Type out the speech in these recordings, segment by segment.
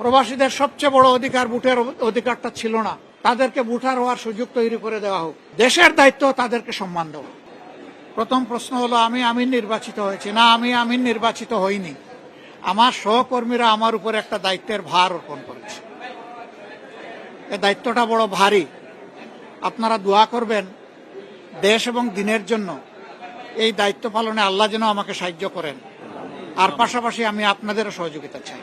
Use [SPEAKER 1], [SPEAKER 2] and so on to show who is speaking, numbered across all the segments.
[SPEAKER 1] প্রবাসীদের সবচেয়ে বড় অধিকার ভোটের অধিকারটা ছিল না। তাদেরকে ভোটার হওয়ার সুযোগ তৈরি করে দেওয়া হোক। দেশের দায়িত্ব তাদেরকে সম্মান দেওয়া। প্রথম প্রশ্ন হলো, আমি আমিন নির্বাচিত হয়েছি? না, আমি আমিন নির্বাচিত হইনি। আমার সহকর্মীরা আমার উপর একটা দায়িত্বের ভার অর্পণ করেছে। এ দায়িত্বটা বড় ভারী। আপনারা দোয়া করবেন দেশ এবং দিনের জন্য এই দায়িত্ব পালনে আল্লাহ যেন আমাকে সাহায্য করেন। আর পাশাপাশি আমি আপনাদেরও সহযোগিতা চাই।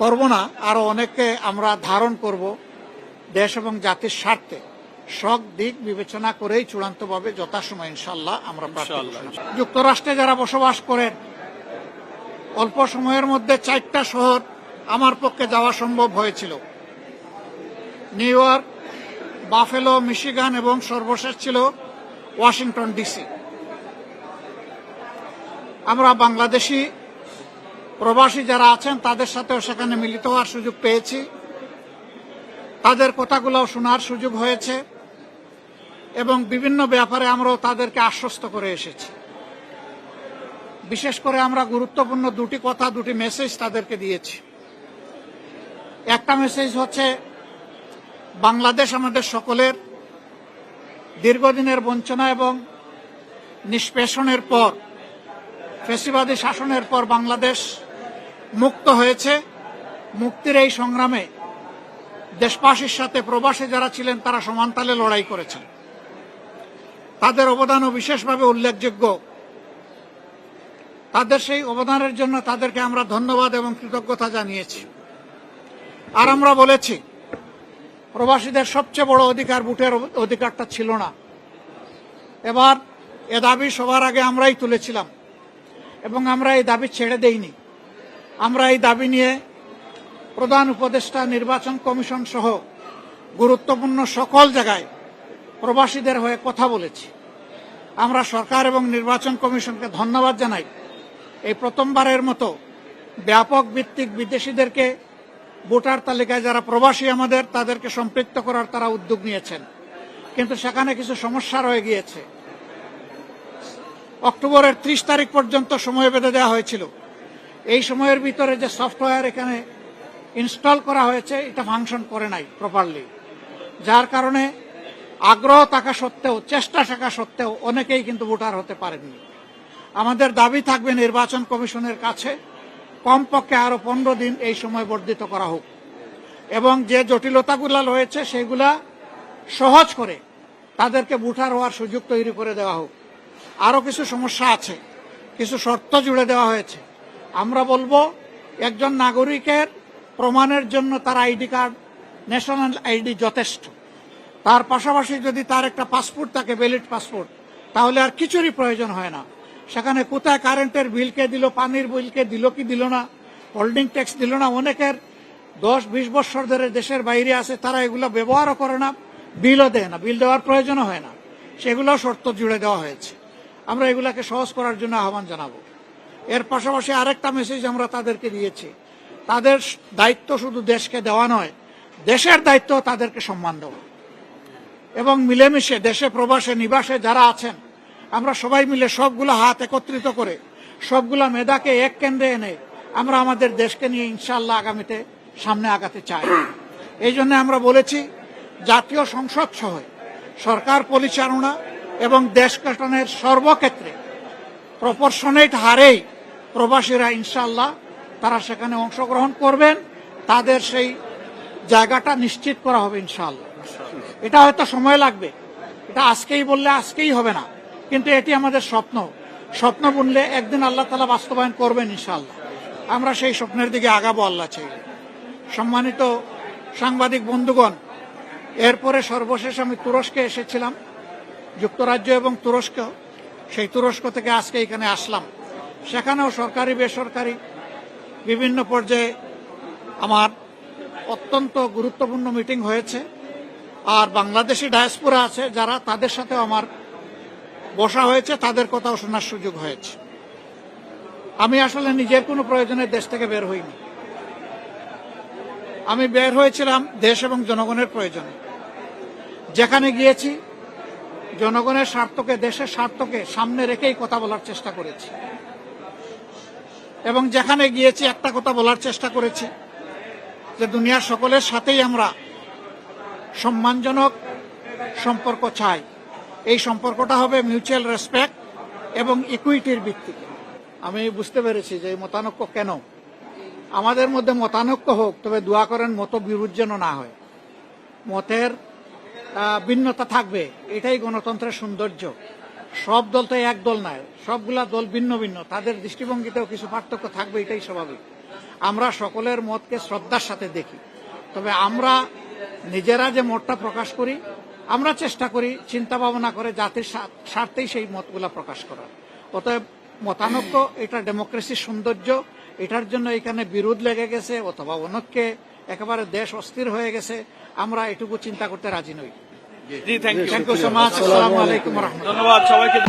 [SPEAKER 1] করব না আরও অনেককে আমরা ধারণ করব দেশ এবং জাতির স্বার্থে। সব দিক বিবেচনা করেই চূড়ান্তভাবে যথাসময় ইনশাল্লাহ আমরা। যুক্তরাষ্ট্রে যারা বসবাস করেন অল্প সময়ের মধ্যে চারটা শহর আমার পক্ষে যাওয়া সম্ভব হয়েছিল। নিউ ইয়র্ক বাফেলো মিশিগান এবং সর্বশেষ ছিল ওয়াশিংটন ডিসি। আমরা বাংলাদেশি প্রবাসী যারা আছেন, তাদের সাথেও সেখানে মিলিত হওয়ার সুযোগ পেয়েছি। তাদের কথাগুলো শোনার সুযোগ হয়েছে এবং বিভিন্ন ব্যাপারে আমরাও তাদেরকে আশ্বস্ত করে এসেছি। বিশেষ করে আমরা গুরুত্বপূর্ণ দুটি কথা, দুটি মেসেজ তাদেরকে দিয়েছি। একটা মেসেজ হচ্ছে, বাংলাদেশ আমাদের সকলের দীর্ঘদিনের বঞ্চনা এবং নিষ্পেষণের পর, ফেসিবাদী শাসনের পর বাংলাদেশ মুক্ত হয়েছে। মুক্তির এই সংগ্রামে দেশবাসীর সাথে প্রবাসী যারা ছিলেন, তারা সমানতালে লড়াই করেছেন। তাদের অবদানও বিশেষভাবে উল্লেখযোগ্য। তাদের সেই অবদানের জন্য তাদেরকে আমরা ধন্যবাদ এবং কৃতজ্ঞতা জানিয়েছি। আর আমরা বলেছি, প্রবাসীদের সবচেয়ে বড় অধিকার, ভোটের অধিকারটা ছিল না। এবার এ দাবি সবার আগে আমরাই তুলেছিলাম এবং আমরা এই দাবি ছেড়ে দেইনি। আমরা এই দাবি নিয়ে প্রধান উপদেষ্টা, নির্বাচন কমিশন সহ গুরুত্বপূর্ণ সকল জায়গায় প্রবাসীদের হয়ে কথা বলেছি। আমরা সরকার এবং নির্বাচন কমিশনকে ধন্যবাদ জানাই। এই প্রথমবারের মতো ব্যাপক ভিত্তিক বিদেশিদেরকে ভোটার তালিকায় যারা প্রবাসী আমাদের, তাদেরকে সম্পৃক্ত করার তারা উদ্যোগ নিয়েছেন। কিন্তু সেখানে কিছু সমস্যা রয়ে গিয়েছে। অক্টোবরের ত্রিশ তারিখ পর্যন্ত সময় বেঁধে দেওয়া হয়েছিল। এই সময়ের ভিতরে যে সফটওয়্যার এখানে ইনস্টল করা হয়েছে, এটা ফাংশন করে নাই প্রপারলি যার কারণে আগ্রহ থাকা সত্ত্বেও, চেষ্টা থাকা সত্ত্বেও অনেকেই কিন্তু ভোটার হতে পারেননি। আমাদের দাবি থাকবে নির্বাচন কমিশনের কাছে কমপক্ষে আরও পনেরো দিন এই সময় বর্ধিত করা হোক। এবং যে জটিলতাগুলা রয়েছে, সেগুলা সহজ করে তাদেরকে ভোটার হওয়ার সুযোগ তৈরি করে দেওয়া হোক। আরও কিছু সমস্যা আছে, কিছু শর্ত জুড়ে দেওয়া হয়েছে। আমরা বলব একজন নাগরিকের প্রমাণের জন্য তার আইডি কার্ড, ন্যাশনাল আইডি যথেষ্ট। তার পাশাপাশি যদি তার একটা পাসপোর্ট থাকে ভ্যালিড পাসপোর্ট, তাহলে আর কিছুরই প্রয়োজন হয় না। সেখানে কোথায় কারেন্টের বিল কে দিল, পানির বিল কে দিল, কি দিল না হোল্ডিং ট্যাক্স দিল না, অনেকের দশ, বিশ বছর ধরে দেশের বাইরে আছে, তারা এগুলো ব্যবহারও করে না, বিলও দেয় না, বিল দেওয়ার প্রয়োজনও হয় না। সেগুলো শর্ত জুড়ে দেওয়া হয়েছে। আমরা এগুলাকে সহজ করার জন্য আহ্বান জানাব। এর পাশাপাশি আরেকটা মেসেজ আমরা তাদেরকে দিয়েছি। তাদের দায়িত্ব শুধু দেশকে দেওয়া নয়, দেশের দায়িত্ব তাদেরকে সম্মান দেওয়া। এবং মিলেমিশে দেশে প্রবাসে, নিবাসে যারা আছেন, আমরা সবাই মিলে সবগুলো হাত একত্রিত করে, সবগুলা মেধাকে এক কেন্দ্রে এনে আমরা আমাদের দেশকে নিয়ে ইনশাল্লাহ আগামীতে সামনে আগাতে চাই। এই জন্য আমরা বলেছি, জাতীয় সংসদ সহ সরকার পরিচালনা এবং দেশ গঠনের সর্বক্ষেত্রে প্রপোর্শনেট হারেই প্রবাসীরা ইনশাল্লাহ তারা সেখানে অংশগ্রহণ করবেন। তাদের সেই জায়গাটা নিশ্চিত করা হবে ইনশাল্লাহ এটা হয়তো সময় লাগবে। এটা আজকেই বললে আজকেই হবে না। কিন্তু এটি আমাদের স্বপ্ন। স্বপ্ন বুনলে একদিন আল্লাহ তালা বাস্তবায়ন করবেন ইনশাল্লাহ আমরা সেই স্বপ্নের দিকে আগাবো আল্লাহ চাই। সম্মানিত সাংবাদিক বন্ধুগণ, এরপরে সর্বশেষ আমি তুরস্কে এসেছিলাম। যুক্তরাজ্য এবং তুরস্ক। সেই তুরস্ক থেকে আজকে এখানে আসলাম। সেখানেও সরকারি, বেসরকারি বিভিন্ন পর্যায়ে আমার অত্যন্ত গুরুত্বপূর্ণ মিটিং হয়েছে। আর বাংলাদেশি ডায়াসপোরা আছে, যারা তাদের সাথেও আমার বসা হয়েছে, তাদের কথাও শোনার সুযোগ হয়েছে। আমি আসলে নিজের কোনো প্রয়োজনে দেশ থেকে বের হইনি। আমি বের হয়েছিলাম দেশ এবং জনগণের প্রয়োজনে। যেখানে গিয়েছি, জনগণের স্বার্থকে, দেশের স্বার্থকে সামনে রেখেই কথা বলার চেষ্টা করেছি। এবং যেখানে গিয়েছি একটা কথা বলার চেষ্টা করেছি যে দুনিয়ার সকলের সাথেই আমরা সম্মানজনক সম্পর্ক চাই। এই সম্পর্কটা হবে মিউচুয়াল রেসপেক্ট এবং ইকুইটির ভিত্তিতে। আমি বুঝতে পেরেছি যে এই মতানৈক্য কেন? আমাদের মধ্যে মতানৈক্য হোক, তবে দোয়া করেন মত বিরোধ যেন না হয়। মতের ভিন্নতা থাকবে, এটাই গণতন্ত্রের সৌন্দর্য। সব দল তো এক দল নয়, সবগুলা দল ভিন্ন ভিন্ন। তাদের দৃষ্টিভঙ্গিতেও কিছু পার্থক্য থাকবে, এটাই স্বাভাবিক। আমরা সকলের মতকে শ্রদ্ধার সাথে দেখি। তবে আমরা নিজেরা যে মতটা প্রকাশ করি, আমরা চেষ্টা করি চিন্তা ভাবনা করে জাতির স্বার্থেই সেই মতগুলা প্রকাশ করার। অতএব মতানৈক্য, এটা ডেমোক্রেসির সৌন্দর্য, এটার জন্য এখানে বিরোধ লেগে গেছে অথবা অনৈক্যে একেবারে দেশ অস্থির হয়ে গেছে, আমরা এটুকু চিন্তা করতে রাজি নই।
[SPEAKER 2] জি thank you
[SPEAKER 1] thank you so much আসসালামু আলাইকুম।
[SPEAKER 2] ধন্যবাদ সবাইকে।